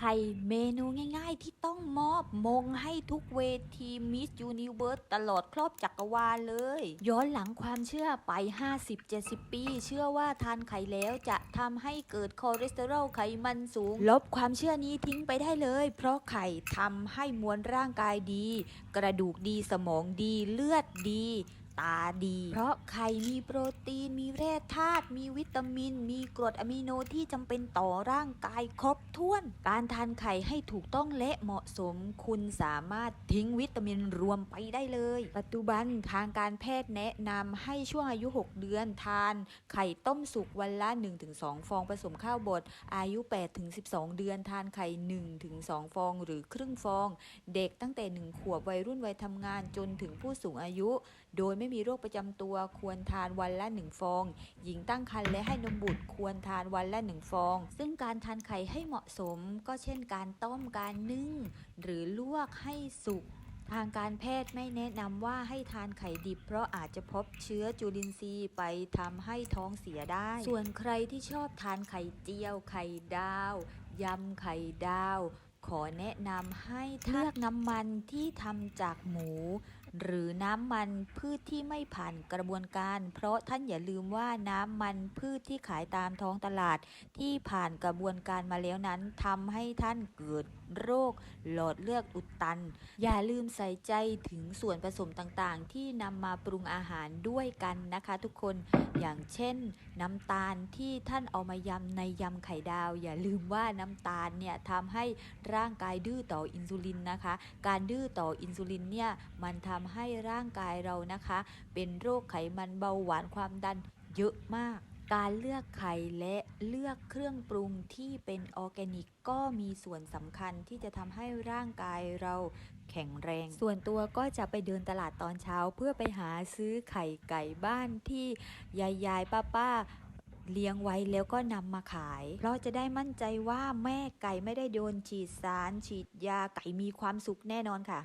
ไข่เมนูง่ายๆ ที่ต้องมอบมงให้ทุกเวทีมิสยูนิเวิร์สตลอดครอบจักรวาลเลย ย้อนหลังความเชื่อไป 50-70 ปี เชื่อว่าทานไข่แล้วจะทำให้เกิดคอเลสเตอรอลไขมันสูง ลบความเชื่อนี้ทิ้งไปได้เลย เพราะไข่ทำให้มวลร่างกายดี กระดูกดีสมองดีเลือดดี ตาดี เพราะไข่มีโปรตีน มีแร่ธาตุ มีวิตามิน มีกรดอะมิโนที่จำเป็นต่อร่างกายครบถ้วน การทานไข่ให้ถูกต้องและเหมาะสม คุณสามารถทิ้งวิตามินรวมไปได้เลย ปัจจุบันทางการแพทย์แนะนำให้ช่วงอายุ 6 เดือนทาน ไข่ต้มสุกวันละ 1-2 ฟองผสมข้าวบด อายุ 8-12 เดือนทานไข่ 1-2 ฟองหรือครึ่งฟอง เด็กตั้งแต่ 1 ขวบวัยรุ่นวัยทำงานจนถึงผู้สูงอายุ โดยไม่ไมีโรคประจำตัว ควรทานวันละ 1 ฟอง หญิงตั้งครรภ์และให้นมบุตรควรทานวันละ 1 ฟอง ซึ่งการทานไข่ให้เหมาะสม ก็เช่นการต้มการนึ่ง หรือลวกให้สุกทางการแพทย์ไม่แนะนำว่าให้ทานไข่ดิบ เพราะอาจจะพบเชื้อจุลินทรีย์ไปทำให้ท้องเสียได้ ส่วนใครที่ชอบทานไข่เจียว ไข่ดาว ยำไข่ดาว ขอแนะนำให้เลือกน้ำมันที่ทำจากหมู หรือน้ำมันพืชที่ไม่ผ่านกระบวนการ เพราะท่านอย่าลืมว่าน้ำมันพืชที่ขายตามท้องตลาดที่ผ่านกระบวนการมาแล้วนั้นทำให้ท่านเกิดโรคหลอดเลือดอุดตัน อย่าลืมใส่ใจถึงส่วนผสมต่างๆ ที่นำมาปรุงอาหารด้วยกันนะคะ ทุกคนอย่างเช่น น้ำตาลที่ท่านเอามายำในยำไข่ดาว อย่าลืมว่าน้ำตาลเนี่ยทำให้ร่างกายดื้อต่ออินซูลินนะคะ การดื้อต่ออินซูลินเนี่ยมันทำให้ร่างกายเรานะคะ เป็นโรคไขมันเบาหวานความดันเยอะมาก การเลือกไข่และเลือกเครื่องปรุงที่เป็นออร์แกนิกก็มีส่วนสำคัญที่จะทำให้ร่างกายเราแข็งแรง ส่วนตัวก็จะไปเดินตลาดตอนเช้า เพื่อไปหาซื้อไข่ไก่บ้านที่ยายยายป้าป้าเลี้ยงไว้แล้วก็นำมาขาย เพราะจะได้มั่นใจว่าแม่ไก่ไม่ได้โดนฉีดสาร ฉีดยาไก่มีความสุขแน่นอนค่ะ